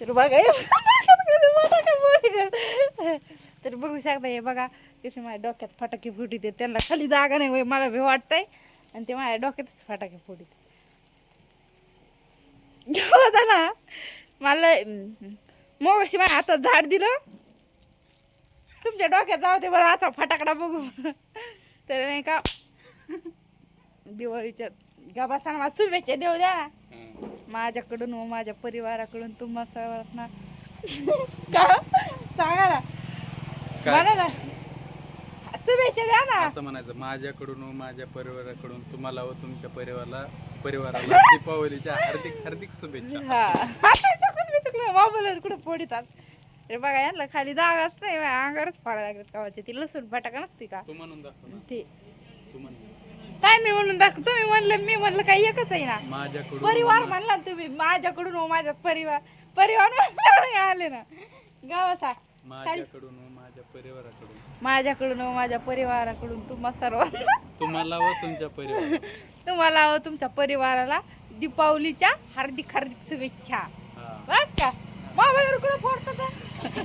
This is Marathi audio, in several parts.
तर बघा तर बघू शकता हे बघा कशी माझ्या डोक्यात फटाके फुटी ते त्यांना खाली जागा नाही मला भी वाटतंय. आणि ते माझ्या डोक्यातच फटाके फुटीत होता ना मला मग अशी माझ्या हातात झाड दिलं. तुमच्या डोक्यात जाऊ ते बरं असा फटाकडा बघू. तर नाही का दिवाळीच्या गबासाना मला शुभेच्छा देऊ द्या. ना माझ्याकडून व माझ्या परिवाराकडून तुम्हा सर्वांना. का? सांगा ना. काय? म्हणा ना. शुभेच्छा द्या ना. असं म्हणायचं माझ्याकडून व माझ्या परिवाराकडून तुम्हाला व तुमच्या परिवाराला परिवाराला दीपावलीच्या हार्दिक हार्दिक शुभेच्छा. हा. चुकून मी चुकलं मोबाईलवर कुठं फोडितात रे बघा यांना खाली जागाच नाही माझ्या अंगावरच फाडायला लागतात कावाचे. ती लसूण फटाका नसते का? तू म्हणून दाखव ना. ते. काय मी म्हणून दाखव तुम्ही म्हणलं मी म्हणलं काही एकच आहे ना? माझ्याकडून परिवार व म्हणला ना तुम्ही माझ्याकडून माझा परिवार परिवार म्हणल्यावर आले ना. गावाचा माझ्याकडून व माझ्या परिवाराकडून. माझ्याकडून व माझ्या परिवाराकडून तुम्हा सर्वांना. तुम्हाला व तुमच्या परिवार तुम्हाला व तुमच्या परिवाराला दीपावलीच्या हार्दिक हार्दिक शुभेच्छा. हा. बस का? मोबाईलवर कुठं फोडतात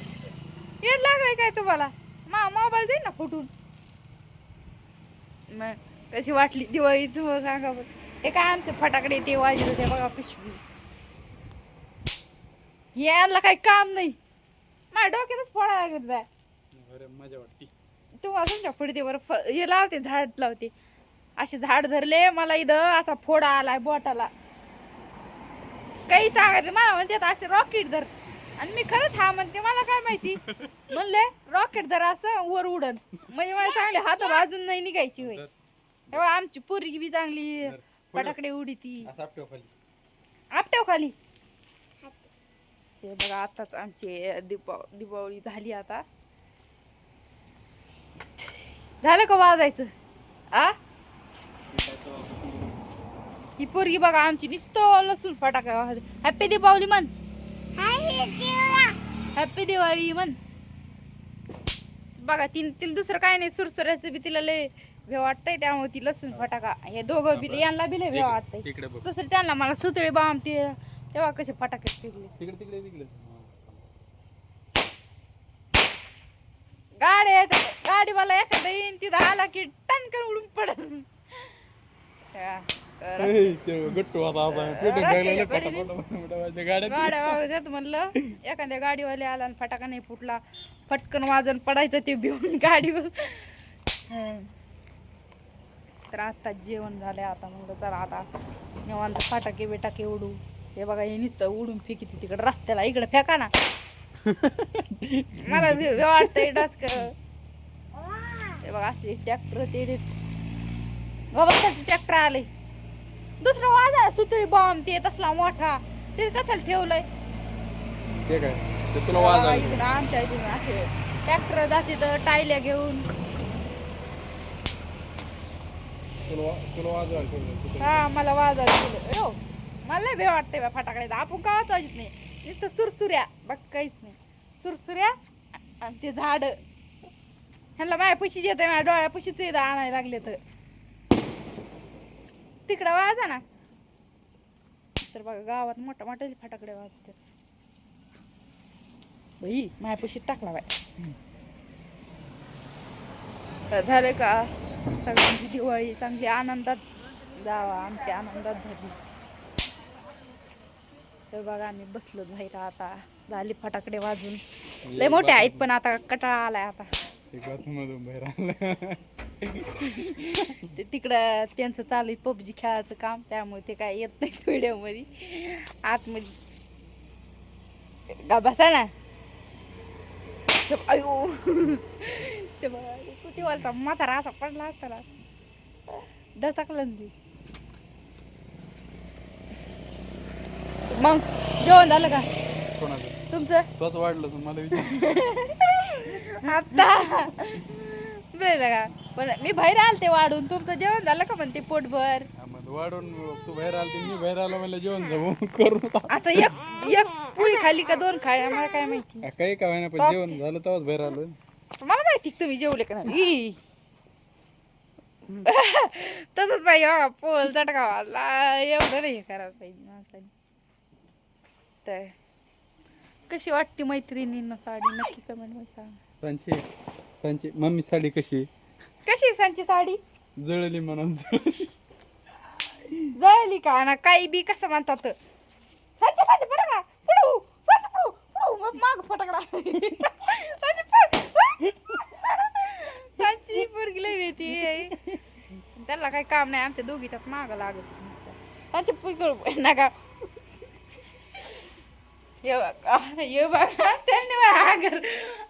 येड लागलाय काय तुम्हाला? मा मोबाईल दे ना फुटून. मग कशी वाटली दिवाळी तुम्हाला सांगा बरं हे काय आमचे फटाकडे ते वाजले होते बघा पिशवी. यायला काही काम नाही. माझ्या डोक्यातच फोडायला लागत बाय मजा वाटते. तुम्हाला तुमच्यापुढे बरं हे लावते झाड लावते. असे झाड धरले मला इथं असा फोडा आलाय बोटाला. काही सांगायचं मला म्हणते असे रॉकेट धर. आणि मी खरंच हा म्हणते मला काय माहिती? म्हणले रॉकेट धर असं वर उडन. म्हणजे मला चांगले हात अजून नाही निघायची होय. आमची पोरगी बी चांगली. फटाकडे उडी ती. असं आपट्या खाली. आपट्याव खाली. ते बघा आताच आमची दीपाव दीपावली झाली आता. झालं का वाजायचं? आ? ही पोरगी बघा आमची नुसतं लसूण फटाका हॅपी दीपावली म्हण. हॅपी दिवाळी म्हण. बघा ती तिला दुसरं काय नाही सुरसुऱ्याचं बी तिला लय भे वाटतंय त्यामुळे ती लसूण फटाका हे दोघं बी यांना बी लय भे वाटतंय. तिकडे बघ. दुसरं त्यांना मला सुतळे बाम ते तेव्हा कसे फटाके फिरले. तिकडे तिकडे तिकडे. गाडी गाडीवाला एखादा येईन तिथं आला की टनकन उडून पडल हा, गाड्या म्हणलं एखाद्या गाडीवाले आला आणि फटाका नाही फुटला फटकन वाजन पडायचं ते भिवून गाडीवर. तर आता जेवण झालंय आता. म्हणलं चला आता निवांत फटाके बिटाके उडू. हे बघा हे नुसतं उडून फेकी तिकडे रस्त्याला इकडे फेका ना. मला वाटतंय डासक. हे बघा असे ट्रॅक्टर ते. ते गवताचे ट्रॅक्टर आले? दुसरं वाजा सुतळी बॉम्ब ते तसला मोठा. ते कशाला ठेवलंय? ते काय? ते तुला आमच्या इकडून असे ट्रॅक्टर जाते तर टायल्या घेऊन तुला तुला वाज हा मला वाजायला दिलं हो मला लय भे वाटतंय बा फटाकडे. आपण का वाजत नाही? नुसतं सुरसुऱ्या. बघ काहीच नाही. सुरसुऱ्या आणि ते झाड. ह्यांना माझ्या पशीच येते माझ्या डोळ्या पशीच इथं आणायला लागले तर. तिकडं वाजा ना. तर बघा गावात मोठा मोठे फटाकडे वाजतात. बाई माझ्या पशीत टाकला बाय तर झालं का? सगळ्यांची दिवाळी चांगली आनंदात जावा आमची आनंदात झाली तर बघा आम्ही बसलो बाहेर आता. झाली फटाकडे वाजून. लय मोठे आहेत पण आता कटाळा आलाय आता. तिकडं त्यांचं चालू आहे पबजी खेळायचं काम त्यामुळे ते काय येत नाही व्हिडिओमध्ये आतमध्ये बसा ना. अयो ते बघा कुठे बोलता म्हातारा असा पडला असताना डचकलं ते. मग जेवण झालं का? कोणाचं? तुमचं? तोच वाढलं मला विचार. आता. बरं का. पण मी बाहेर आलते वाढून. तुमचं जेवण झालं का म्हणते पोटभर? हा, मग वाढून तू बाहेर आलती मी बाहेर आलो मला जेवण जाऊ करून आता एक एक पुरी खाली का दोन खाली आम्हाला काय माहिती. काही का होईना पण जेवण झालं तेव्हाच बाहेर आलो मला माहिती तुम्ही जेवले का नाही. तसंच पाहिजे पोल चटका एवढं नाही हे करायला पाहिजे माणसाने. तर कशी वाटते मैत्रिणींना साडी? नक्की कमेंटमध्ये सांगा. सांची सांची मम्मी साडी कशी? कशी आहे सांची साडी? जळली म्हणून जळली. का? ना काही बी कसं म्हणतात? सांची सांची फटाकडा मग माग फटाकडा सांची सांची पोरगी लय येते त्याला काही काम नाही आमच्या दोघीच्याच माग लागत. सांची पुरगी नका. ये बघा ये बघा त्यांनी माझ्या अंगावर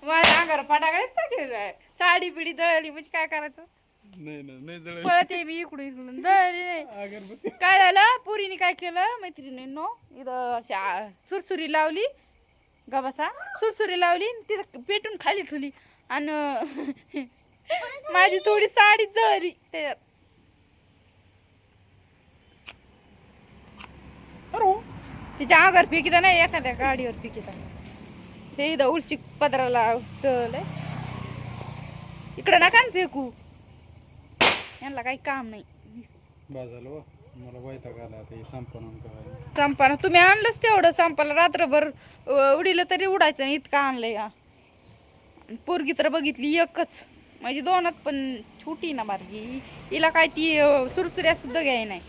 माझ्या अंगावर फटाकडे टाकलेला आहे. साडी पिढी जळली म्हणजे काय करायचं? नाही ना नाही जळली पळत आहे मी इकडून इकडून जळली नाही. अगरबत्ती काय झालं? पुरीने काय केलं? मैत्रिणींनो इथं अशी आ- सुरसुरी लावली. गबासा सुरसुरी लावली आणि तिथं पेटून खाली ठेवली. आणि माझी थोडी साडी जळली. त्याच्यात. तिच्या अंगावर फेकिता नाही एखाद्या गाडीवर फेकिता हे इथं उलची पदराला तळलंय. इकडं नका ना फेकू. यांना काही काम नाही. बाजाला वा मला वैताग आला आता हे संपणून काय संपाना तुम्ही आणलंच तेवढं संपाला रात्रभर उडीलं तरी उडायचं नाही इतकं आणलंय हा. आणि पोरगी तर बघितली एकच. माझी दोनात पण छोटी ना बारगी. हिला काय ती सुरसुऱ्या सुद्धा घ्याय नाही.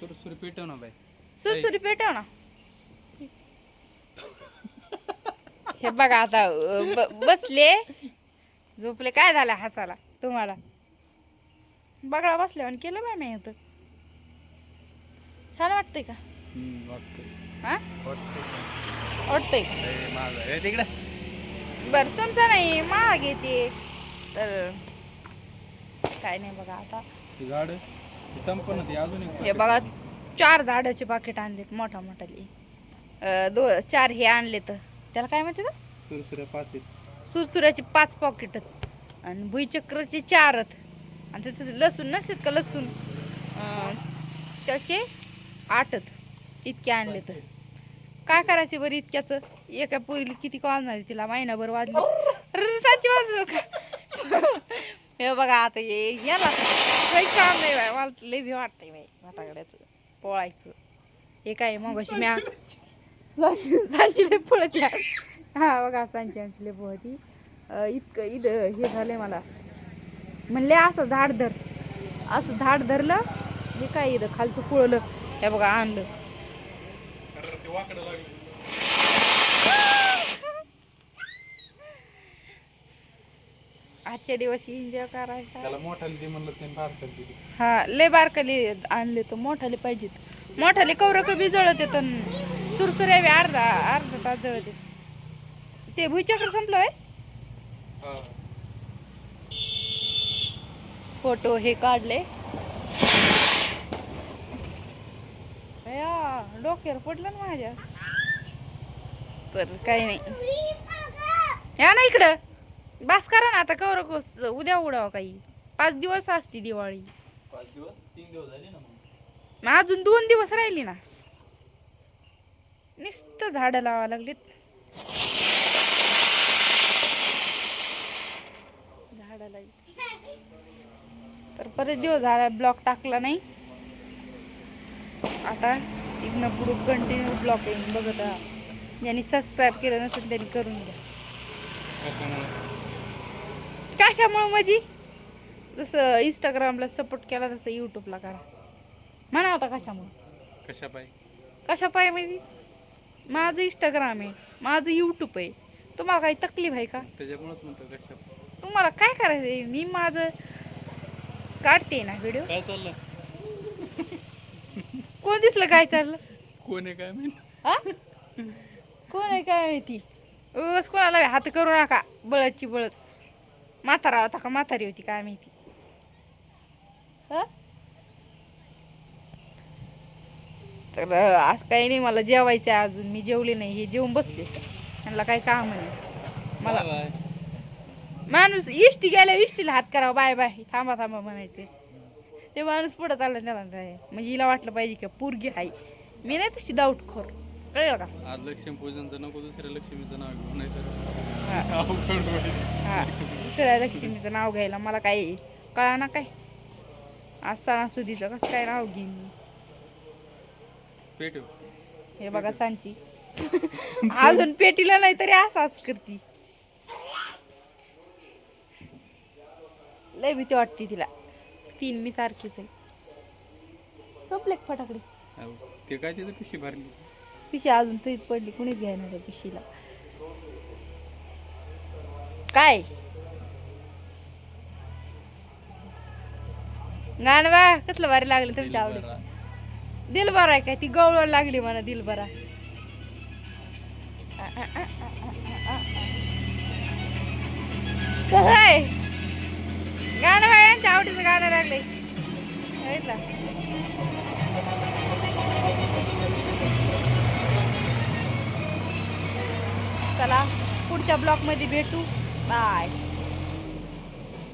सुरसुरी पेटव ना बाई. सुरसुरी पेटव ना. हे बघा आता ब- बसले. झोपले. काय झालं हसाला? तुम्हाला? बघा बसल्या आणि केलं बाय मी होतं छान वाटतंय का? हम्म, वाटतंय. हा? वाटतंय. वाटतंय. ए, माझं हे तिकडे. बर तुमचं नाही महाग येते तर काय नाही बघा आता. ते झाड संपण ते अजून हे बघा. चार झाडाचे पाकिट आणलेत मोठा मोठाले. अं, दो चार हे आणले तर त्याला काय म्हणते सुरसुऱ्या पाच आहेत. सुरसुऱ्याचे पाच पॉकेट आणि भुईचक्रचे चारत आणि त्याचे लसूण नसतात का लसूण? अं, त्याचे आठत इतके आणले तर काय करायचे बरं इतक्याचं? एका पोरीला किती वाजणार तिला? महिनाभर वाजली. अरे, साची वाजलं का हे बघा आता ये याला काही काम नाही बाय मला लय भी वाटतंय बाई वाटाकड्याचं पोळायचं. हे काय मग अशी म्या सांची लय पळत हा बघा सांची आमची लय पोहती इतकं इड हे झालंय मला. म्हणले असं झाड धर. असं झाड धरलं हे काय इथं खालचं पुळलं हे बघा आणलं. वाकडं लागलं. आजच्या दिवस एन्जॉय करायचा. त्याला मोठाली दे म्हणलं ते बारकाली हा लय बारकाले आणले तर मोठाले पाहिजेत मोठाले कवर कमी जळत येत सुरसुऱ्या बी अर्धा अर्धा तास जळत. येत ते भुईचक्र संपलं आहे हा. फोटो हे काढले. अया, डोक्यावर पडलं ना माझ्या. तर काही नाही. या ना इकडं. बास करा ना आता कवर कोस उद्या उडाव काही. पाच दिवस असते दिवाळी. पाच दिवस? तीन दिवस झाले ना मग. अजून दोन दिवस राहिली ना. नुसतं झाडं लावा लागलीत. झाडं लागली तर परत दिवस झाला ब्लॉक टाकला नाही. आता इथनं पुढं कंटिन्यू ब्लॉक येईन बघत राहा. ज्यांनी सबस्क्राईब केलं नसेल त्यांनी करून द्या कशामुळे माझी जसं इंस्टाग्रामला सपोर्ट केला तसं यूट्यूबला करा. म्हणा होता कशामुळे. कशा पाय कशा पाय माहिती माझं इंस्टाग्राम आहे माझं यूट्यूब आहे. तुम्हाला काही तकलीफ आहे का? त्याच्यामुळेच म्हणतो कशा तुम्हाला काय करायचं मी माझं काढते ना व्हिडिओ काय चाललं कोण दिसलं काय चाललं कोण आहे काय माहिती? हा? कोण आहे काय माहिती? उगाच कोणाला हात करू नका बळदची बळद. म्हातारा होता का म्हातारी होती काय माहिती? हा? तर आज काही नाही मला जेवायचं आहे अजून. मी जेवले नाही हे जेवून बसले त्यांना काही काम नाही मला माणूस इष्टी गेल्या इष्टीला हात करावा. Bye bye. थांबा थांबा म्हणायचे ते माणूस पुढं चाललं त्याला काय म्हणजे हिला वाटलं पाहिजे की पोरगी आहे. मी नाही तशी डाऊट खोर कळलं का? आज लक्ष्मी पूजनचं नको दुसऱ्या लक्ष्मीचं नाव घेऊ नाही तर अवघड होईल. हा. दुसऱ्या लक्ष्मीचं नाव घ्यायला मला काय कळा ना काय? आज सणासुदीचं कसं काय नाव घेईन मी? पेटव. हे बघा सांची. अजून पेटीला नाही तरी असाच करती. लय भीती वाटते तिला. तीन मी सारखीच आहे. संपले फटाकडे? ते काय तिथं पिशी भरली? पिशी अजून सहीत पडली कुणीच घ्यायला त्या पिशीला. काय? गाणं बा कसलं भारी लागलं तुमच्या आवडीत दिलबरा. दिल बरा आहे काय? ती गवळण लागली मला दिल बरा कसं आहे? आवडीचं गाणं लागले ऐकला चला पुढच्या ब्लॉकमध्ये भेटू. बाय.